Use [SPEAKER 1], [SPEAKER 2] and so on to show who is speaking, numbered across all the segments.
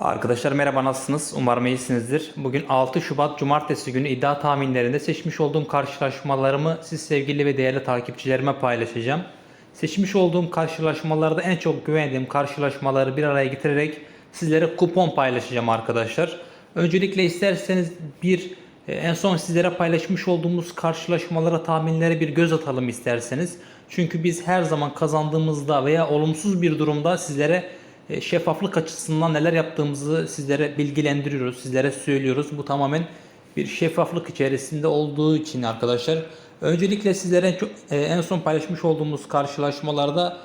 [SPEAKER 1] Arkadaşlar merhaba nasılsınız? Umarım iyisinizdir. Bugün 6 Şubat Cumartesi günü iddia tahminlerinde seçmiş olduğum karşılaşmalarımı siz sevgili ve değerli takipçilerime paylaşacağım. Seçmiş olduğum karşılaşmalarda en çok güvendiğim karşılaşmaları bir araya getirerek sizlere kupon paylaşacağım arkadaşlar. Öncelikle isterseniz bir e, en son sizlere paylaşmış olduğumuz karşılaşmalara, tahminlere bir göz atalım isterseniz. Çünkü biz her zaman kazandığımızda veya olumsuz bir durumda sizlere şeffaflık açısından neler yaptığımızı sizlere bilgilendiriyoruz, sizlere söylüyoruz. Bu tamamen bir şeffaflık içerisinde olduğu için arkadaşlar. Öncelikle sizlere e, en son paylaşmış olduğumuz karşılaşmalarda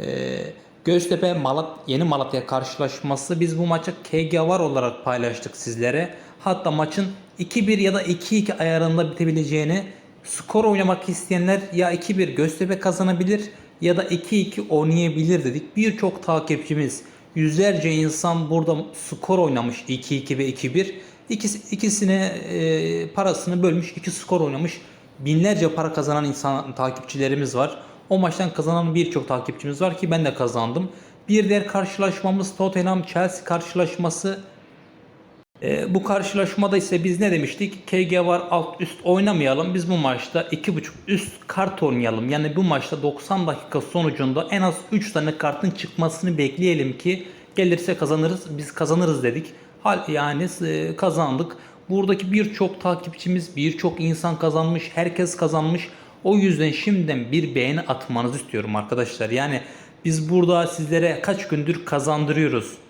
[SPEAKER 1] e, Göztepe Malat Yeni Malatya karşılaşması biz bu maçı KG var olarak paylaştık sizlere. Hatta maçın 2-1 ya da 2-2 ayarında bitebileceğini skor oynamak isteyenler ya 2-1 Göztepe kazanabilir ya da 2-2 oynayabilir dedik. Birçok takipçimiz, yüzlerce insan burada skor oynamış 2-2 ve 2-1. İkisi, ikisine e, parasını bölmüş, iki skor oynamış. Binlerce para kazanan insan takipçilerimiz var. O maçtan kazanan birçok takipçimiz var ki ben de kazandım. Bir diğer karşılaşmamız Tottenham Chelsea karşılaşması. E, bu karşılaşmada ise biz ne demiştik? KG var alt üst oynamayalım. Biz bu maçta 2.5 üst kart oynayalım. Yani bu maçta 90 dakika sonucunda en az 3 tane kartın çıkmasını bekleyelim ki gelirse kazanırız. Biz kazanırız dedik. Hal yani e, kazandık. Buradaki birçok takipçimiz, birçok insan kazanmış, herkes kazanmış. O yüzden şimdiden bir beğeni atmanızı istiyorum arkadaşlar. Yani biz burada sizlere kaç gündür kazandırıyoruz.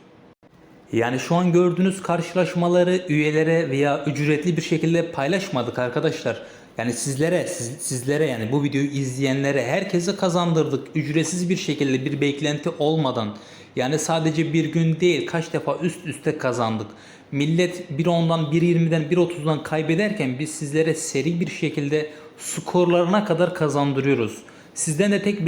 [SPEAKER 1] Yani şu an gördüğünüz karşılaşmaları üyelere veya ücretli bir şekilde paylaşmadık arkadaşlar. Yani sizlere, siz- sizlere yani bu videoyu izleyenlere herkese kazandırdık. Ücretsiz bir şekilde bir beklenti olmadan. Yani sadece bir gün değil kaç defa üst üste kazandık. Millet 1.10'dan 1.20'den 1.30'dan kaybederken biz sizlere seri bir şekilde skorlarına kadar kazandırıyoruz. Sizden de tek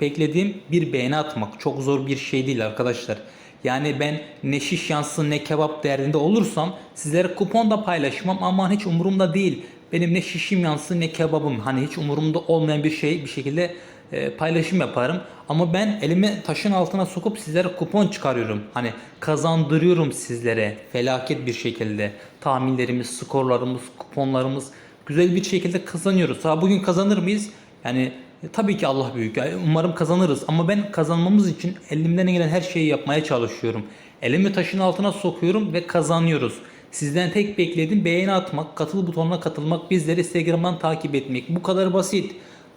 [SPEAKER 1] beklediğim bir beğeni atmak. Çok zor bir şey değil arkadaşlar. Yani ben ne şiş yansın ne kebap derdinde olursam sizlere kupon da paylaşmam ama hiç umurumda değil. Benim ne şişim yansın ne kebabım hani hiç umurumda olmayan bir şey bir şekilde e, paylaşım yaparım. Ama ben elimi taşın altına sokup sizlere kupon çıkarıyorum. Hani kazandırıyorum sizlere felaket bir şekilde. Tahminlerimiz, skorlarımız, kuponlarımız güzel bir şekilde kazanıyoruz. Ha bugün kazanır mıyız? Yani e, Tabii ki Allah büyük. Umarım kazanırız ama ben kazanmamız için elimden gelen her şeyi yapmaya çalışıyorum. Elimi taşın altına sokuyorum ve kazanıyoruz. Sizden tek beklediğim beğeni atmak, katıl butonuna katılmak, bizleri Instagram'dan takip etmek. Bu kadar basit.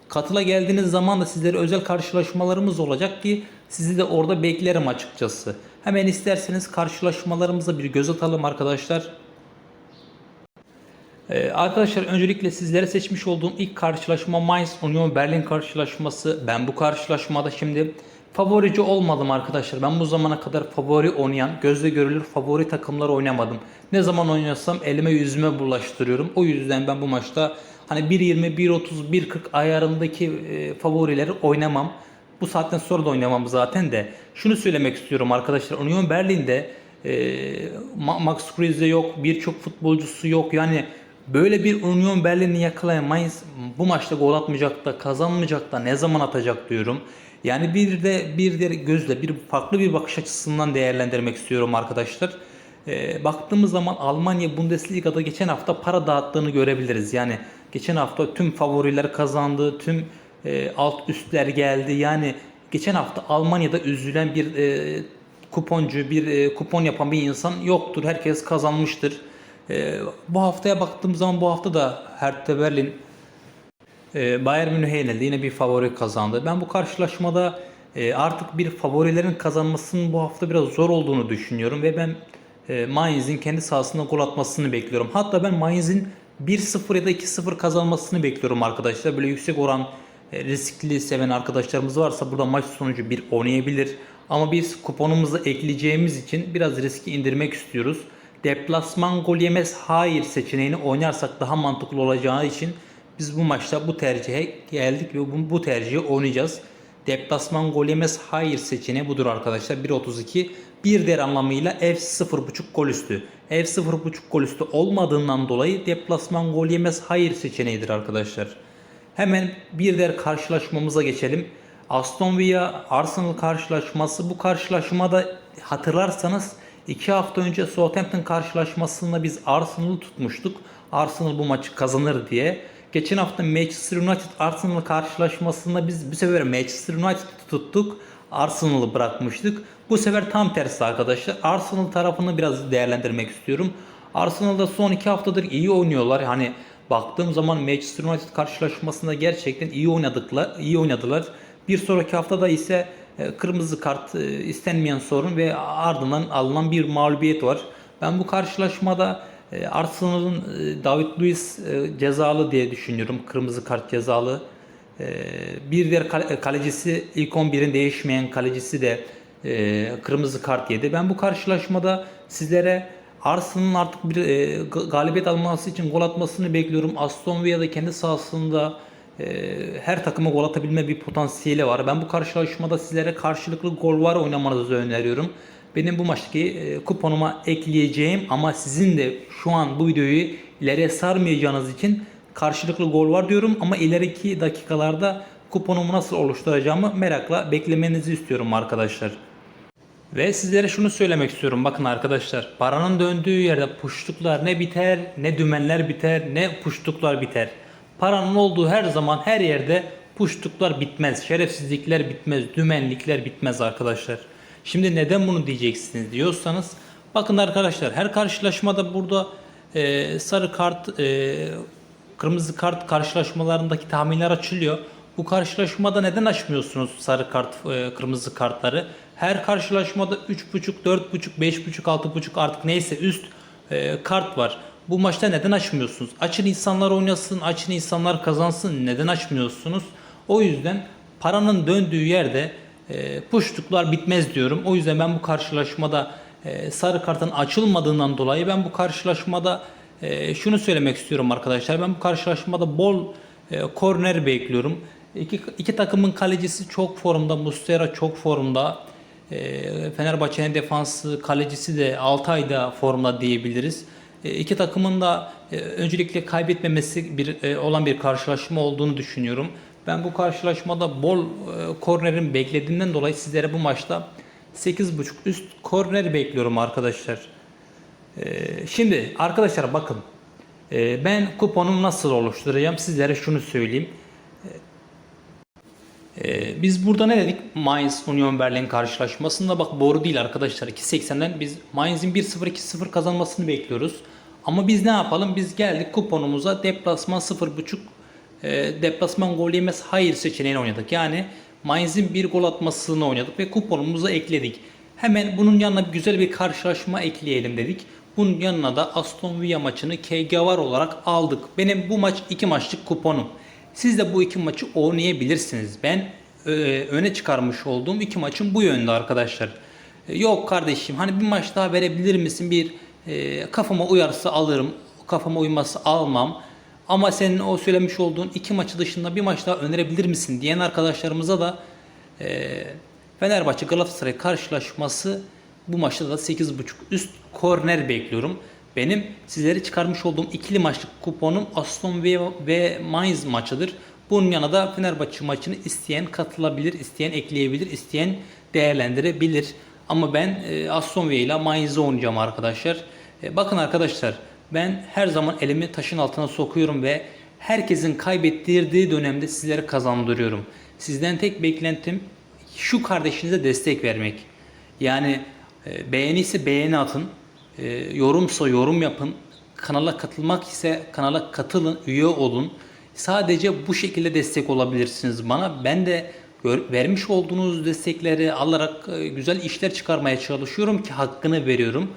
[SPEAKER 1] Katıla geldiğiniz zaman da sizlere özel karşılaşmalarımız olacak ki sizi de orada beklerim açıkçası. Hemen isterseniz karşılaşmalarımıza bir göz atalım arkadaşlar. Ee, arkadaşlar öncelikle sizlere seçmiş olduğum ilk karşılaşma Mainz Union Berlin karşılaşması. Ben bu karşılaşmada şimdi favorici olmadım arkadaşlar. Ben bu zamana kadar favori oynayan, gözle görülür favori takımlar oynamadım. Ne zaman oynasam elime yüzüme bulaştırıyorum. O yüzden ben bu maçta hani 1.20, 1.30, 1.40 ayarındaki e, favorileri oynamam. Bu saatten sonra da oynamam zaten de. Şunu söylemek istiyorum arkadaşlar. Union Berlin'de e, Ma- Max Kruse yok, birçok futbolcusu yok. Yani böyle bir Union Berlin'i yakalayan Mainz bu maçta gol atmayacak da kazanmayacak da ne zaman atacak diyorum. Yani bir de bir de gözle bir farklı bir bakış açısından değerlendirmek istiyorum arkadaşlar. E, baktığımız zaman Almanya Bundesliga'da geçen hafta para dağıttığını görebiliriz. Yani geçen hafta tüm favoriler kazandı, tüm e, alt üstler geldi. Yani geçen hafta Almanya'da üzülen bir e, kuponcu, bir e, kupon yapan bir insan yoktur. Herkes kazanmıştır. E, bu haftaya baktığım zaman bu hafta da Hertha Berlin e, Bayern Münih'e yenildi. Yine bir favori kazandı. Ben bu karşılaşmada e, artık bir favorilerin kazanmasının bu hafta biraz zor olduğunu düşünüyorum ve ben e, Mainz'in kendi sahasında gol atmasını bekliyorum. Hatta ben Mainz'in 1-0 ya da 2-0 kazanmasını bekliyorum arkadaşlar. Böyle yüksek oran e, riskli seven arkadaşlarımız varsa burada maç sonucu bir oynayabilir. Ama biz kuponumuzu ekleyeceğimiz için biraz riski indirmek istiyoruz. Deplasman gol yemez hayır seçeneğini oynarsak daha mantıklı olacağı için biz bu maçta bu tercihe geldik ve bu, bu tercihi oynayacağız. Deplasman gol yemez hayır seçeneği budur arkadaşlar. 1.32 bir diğer anlamıyla ev 0.5 gol üstü. Ev 0.5 gol üstü olmadığından dolayı deplasman gol yemez hayır seçeneğidir arkadaşlar. Hemen bir diğer karşılaşmamıza geçelim. Aston Villa Arsenal karşılaşması. Bu karşılaşmada hatırlarsanız İki hafta önce Southampton karşılaşmasında biz Arsenal'ı tutmuştuk. Arsenal bu maçı kazanır diye. Geçen hafta Manchester United Arsenal karşılaşmasında biz bu sefer Manchester United'ı tuttuk. Arsenal'ı bırakmıştık. Bu sefer tam tersi arkadaşlar. Arsenal tarafını biraz değerlendirmek istiyorum. Arsenal'da son iki haftadır iyi oynuyorlar. Hani baktığım zaman Manchester United karşılaşmasında gerçekten iyi oynadıklar, iyi oynadılar. Bir sonraki haftada ise kırmızı kart e, istenmeyen sorun ve ardından alınan bir mağlubiyet var. Ben bu karşılaşmada e, Arsenal'ın e, David Luiz e, cezalı diye düşünüyorum. Kırmızı kart cezalı. E, Bir diğer kale- kalecisi ilk 11'in değişmeyen kalecisi de e, kırmızı kart yedi. Ben bu karşılaşmada sizlere Arsenal'ın artık bir e, ga- galibiyet alması için gol atmasını bekliyorum. Aston Villa'da kendi sahasında e, her takıma gol atabilme bir potansiyeli var. Ben bu karşılaşmada sizlere karşılıklı gol var oynamanızı öneriyorum. Benim bu maçtaki e, kuponuma ekleyeceğim ama sizin de şu an bu videoyu ileriye sarmayacağınız için karşılıklı gol var diyorum ama ileriki dakikalarda kuponumu nasıl oluşturacağımı merakla beklemenizi istiyorum arkadaşlar. Ve sizlere şunu söylemek istiyorum. Bakın arkadaşlar paranın döndüğü yerde puştuklar ne biter ne dümenler biter ne puştuklar biter. Paranın olduğu her zaman her yerde puştuklar bitmez. Şerefsizlikler bitmez. Dümenlikler bitmez arkadaşlar. Şimdi neden bunu diyeceksiniz diyorsanız bakın arkadaşlar her karşılaşmada burada e, sarı kart e, kırmızı kart karşılaşmalarındaki tahminler açılıyor. Bu karşılaşmada neden açmıyorsunuz sarı kart, e, kırmızı kartları? Her karşılaşmada 3.5, 4.5, 5.5, 6.5 artık neyse üst e, kart var. Bu maçta neden açmıyorsunuz? Açın insanlar oynasın, açın insanlar kazansın. Neden açmıyorsunuz? O yüzden paranın döndüğü yerde e, puştuklar bitmez diyorum. O yüzden ben bu karşılaşmada e, sarı kartın açılmadığından dolayı ben bu karşılaşmada e, şunu söylemek istiyorum arkadaşlar. Ben bu karşılaşmada bol e, korner bekliyorum. İki, iki takımın kalecisi çok formda. Muslera çok formda. E, Fenerbahçe'nin defansı kalecisi de Altay'da formda diyebiliriz. E, iki takımın da e, öncelikle kaybetmemesi bir e, olan bir karşılaşma olduğunu düşünüyorum. Ben bu karşılaşmada bol kornerin beklediğimden dolayı sizlere bu maçta 8.5 üst korner bekliyorum arkadaşlar. Şimdi arkadaşlar bakın ben kuponumu nasıl oluşturacağım sizlere şunu söyleyeyim. Ee, biz burada ne dedik? Mainz Union Berlin karşılaşmasında bak doğru değil arkadaşlar. 2.80'den biz Mainz'in 1-0 2-0 kazanmasını bekliyoruz. Ama biz ne yapalım? Biz geldik kuponumuza deplasman 0.5 e, deplasman gol yemez hayır seçeneğini oynadık. Yani Mainz'in bir gol atmasını oynadık ve kuponumuza ekledik. Hemen bunun yanına güzel bir karşılaşma ekleyelim dedik. Bunun yanına da Aston Villa maçını KG var olarak aldık. Benim bu maç iki maçlık kuponum. Siz de bu iki maçı oynayabilirsiniz. Ben e, öne çıkarmış olduğum iki maçın bu yönde arkadaşlar. E, Yok kardeşim hani bir maç daha verebilir misin? Bir e, kafama uyarsa alırım. Kafama uymazsa almam. Ama senin o söylemiş olduğun iki maçı dışında bir maç daha önerebilir misin diyen arkadaşlarımıza da e, Fenerbahçe Galatasaray karşılaşması bu maçta da 8.5 üst korner bekliyorum. Benim sizlere çıkarmış olduğum ikili maçlık kuponum Aston Villa ve Mainz maçıdır. Bunun yanına da Fenerbahçe maçını isteyen katılabilir, isteyen ekleyebilir, isteyen değerlendirebilir. Ama ben e, Aston Villa ile Mainz'i oynayacağım arkadaşlar. E, bakın arkadaşlar ben her zaman elimi taşın altına sokuyorum ve herkesin kaybettirdiği dönemde sizlere kazandırıyorum. Sizden tek beklentim şu kardeşinize destek vermek. Yani e, beğeni ise beğeni atın. E, yorumsa yorum yapın. Kanala katılmak ise kanala katılın, üye olun. Sadece bu şekilde destek olabilirsiniz bana. Ben de vermiş olduğunuz destekleri alarak e, güzel işler çıkarmaya çalışıyorum ki hakkını veriyorum.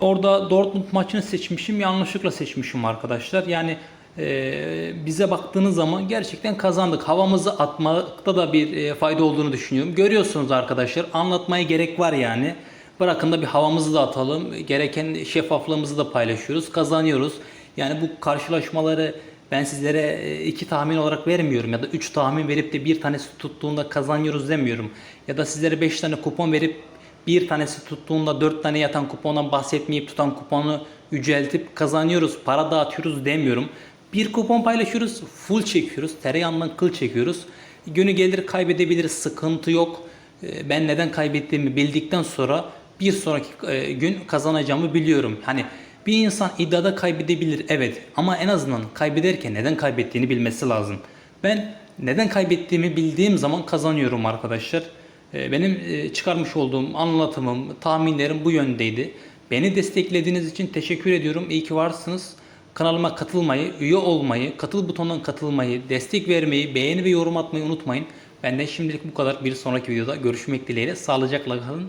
[SPEAKER 1] Orada Dortmund maçını seçmişim. Yanlışlıkla seçmişim arkadaşlar. Yani e, bize baktığınız zaman gerçekten kazandık. Havamızı atmakta da bir e, fayda olduğunu düşünüyorum. Görüyorsunuz arkadaşlar. Anlatmaya gerek var yani. Bırakın da bir havamızı da atalım. Gereken şeffaflığımızı da paylaşıyoruz. Kazanıyoruz. Yani bu karşılaşmaları ben sizlere e, iki tahmin olarak vermiyorum ya da üç tahmin verip de bir tanesi tuttuğunda kazanıyoruz demiyorum. Ya da sizlere beş tane kupon verip bir tanesi tuttuğunda dört tane yatan kupondan bahsetmeyip tutan kuponu yüceltip kazanıyoruz, para dağıtıyoruz demiyorum. Bir kupon paylaşıyoruz, full çekiyoruz, tereyağından kıl çekiyoruz. Günü gelir kaybedebiliriz, sıkıntı yok. Ee, Ben neden kaybettiğimi bildikten sonra bir sonraki e, gün kazanacağımı biliyorum. Hani bir insan iddiada kaybedebilir evet ama en azından kaybederken neden kaybettiğini bilmesi lazım. Ben neden kaybettiğimi bildiğim zaman kazanıyorum arkadaşlar. E, Benim e, çıkarmış olduğum anlatımım, tahminlerim bu yöndeydi. Beni desteklediğiniz için teşekkür ediyorum. İyi ki varsınız. Kanalıma katılmayı, üye olmayı, katıl butonundan katılmayı, destek vermeyi, beğeni ve yorum atmayı unutmayın. Benden şimdilik bu kadar. Bir sonraki videoda görüşmek dileğiyle. Sağlıcakla kalın.